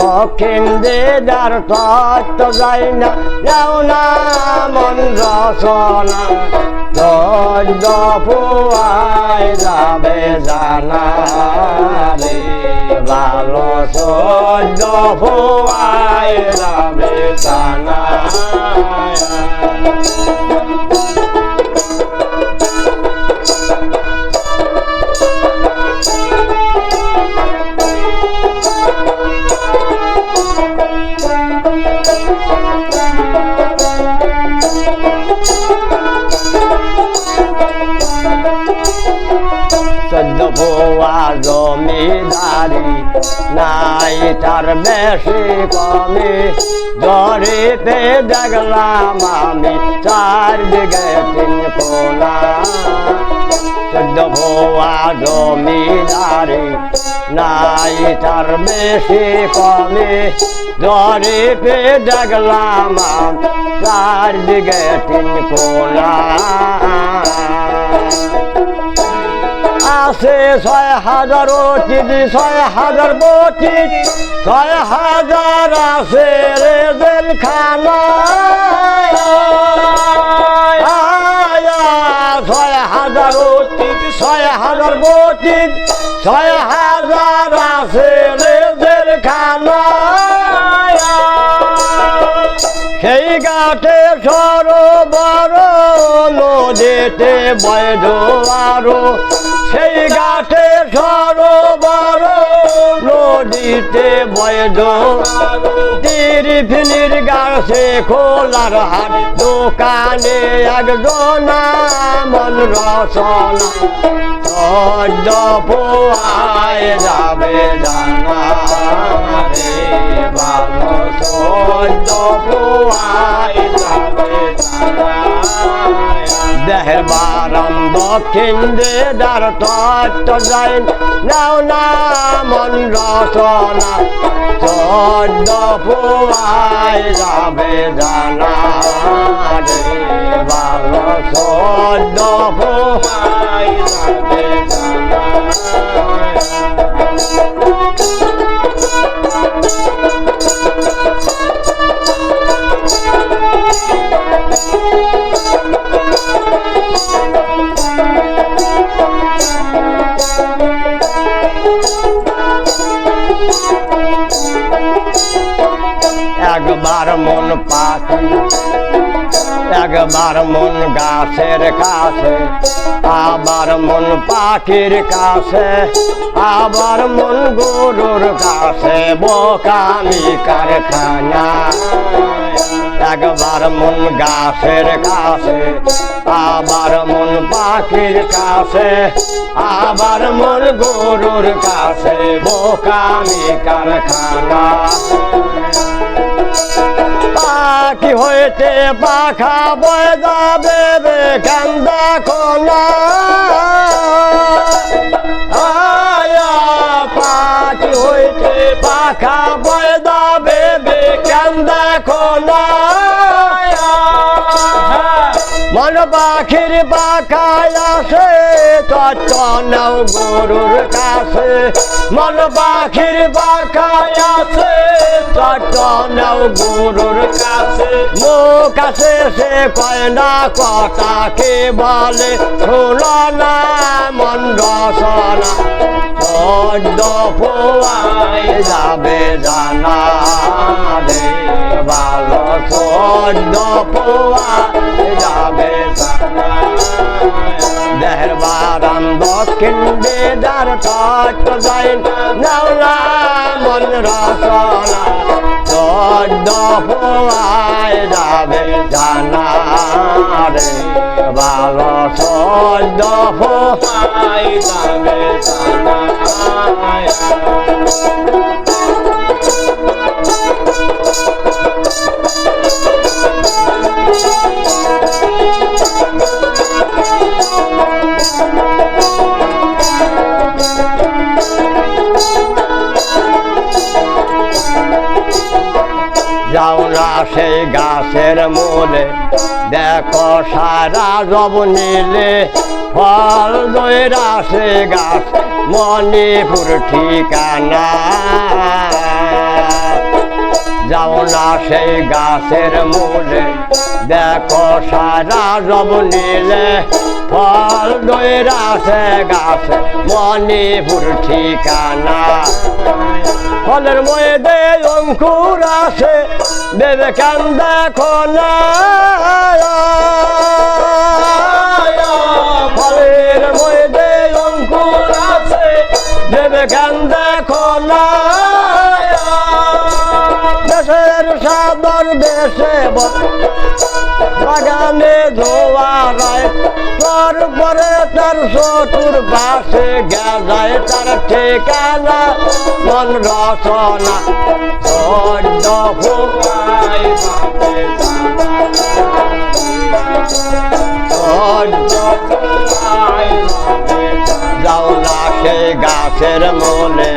দক্ষিণ যার তত্ত্ব যাই না, যাও না মন রসনা সদ্য পুয়ায় যাবে জানা রে ভালো সদ্য পুয়ায় যাবে জানা জমিদারি নাই, তার বেশি কমি। জরিতে দেখলাম আমি চার দিকে তিন কোনা। চোদ্দ ভুয়া জমিদারি নাই, তার বেশি কমি। জরিতে দেখলাম চার দিকে তিন কোনা। আছে ছয় হাজার অতিথি ছয় হাজার বটি ছয় হাজার আছে রে জেলখানা। ছয় হাজার অতিথি ছয় হাজার বটি ছয় হাজার আছে রে জেলখানা। সেই গাছে সরোবর, নদীতে বৈধ আরও সেই গাছে সরোবর, নদীতে বৈধ। তীর ফিনির গাছে খোলার হাট, দোকানে একজন মন রসনা সদ্য পোয়ায় যাবে জানা সদ্য পোয়ায় যাবে জানা দেহের বারাম দক্ষিণ দেদার তত্ত্ব যাইন নাও না মন রসনা চদ্দ পোয়ায় যাবে জানা রে বাল চদ্দ পোয়ায় যাবে জানা। একবার মন পাখি, একবার মন গাছের কাছে, আবার মন পাখির কাছে, আবার মন গরুর কাছে, বোকামি কারখানা। একবার মন গাছের কাছে, আবার মন পাখির কাছে, আবার মন গরুর কাছে, বোকামি কারখানা। পাখি হইতে পাখা বয়ে যাবে রে কান্দা কোনা পাখি হইতে পাখা বয়ে যাবে রে কান্দা কোনা মন পাখির পাখায় আসে তৎনাও গরুর কাছে। মন পাখির পাখায় আসে তৎনাও গরুর কাছে। মুখ কাছে সে কয় না, কথাকে বলে, শোনা না মন রসনা সদ্য পোয়ায় যাবে জানা রে ভালো বড্ড পোয়ায় যাবে দেহের বারাম দক্ষিণ বেদার কাট যাই নাওলা মন রসনা সদ্য পোয়ায় যাবে জানা রে ভালো সদ্য পোয়ায় যাবে জানা গাছের মোলে দেখো সারা জব নিলে ফল দৈরা সে গাছ, মণিপুর ঠিকানা। যাও না সেই গাছের মূলে দেখো সারা রব নীলে, ফল দৈরাছে গাছে মণিপুর ঠিকানা। ফলের মধ্যে অঙ্কুর আছে দেবে কান দেখো না দেশের সাদর দেশে বাগানে ধোয়ারায় তোর পরে তার শত্রুর পাশে গেজায় তার ঠিকানা মন রচনা। সদ্য ফুয়াই যাও না সেই গাছের মূলে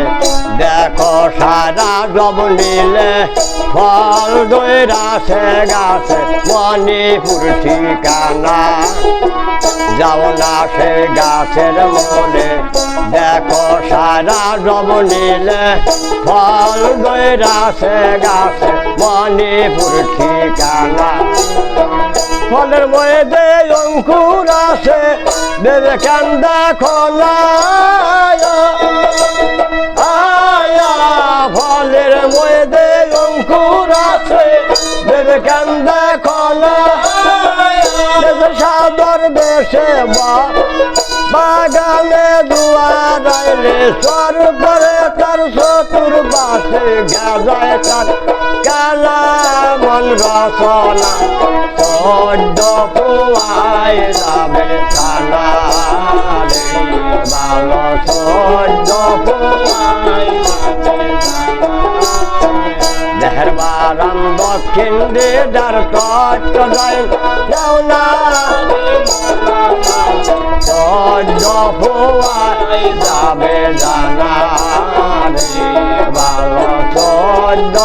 দেখো সারা জব নীলে ফল দৈরাছে গাছে মণিপুর ঠিকানা। যাও না সেই গাছের মূলে দেখো সারা জব নীলে ফল দৈরাছে গাছে মণিপুর ঠিকানা। ফলের মধ্যে অঙ্কুর আসে, দেবে কান্দা খোলা আয়া, ফলের মধ্যে অঙ্কুর আসে, দেবে কান্দা খোলা দেশে সাদর দেশে বা দুয়ারাইলে সর করে তার শত্রুর বাসে গাজায় তার কালা মন রসনা সদ্য পোয়ায় যাবে কালা রে কষ্ট যায় যাও না। পুয়াই যাবে জানা রে ভালো সদ্য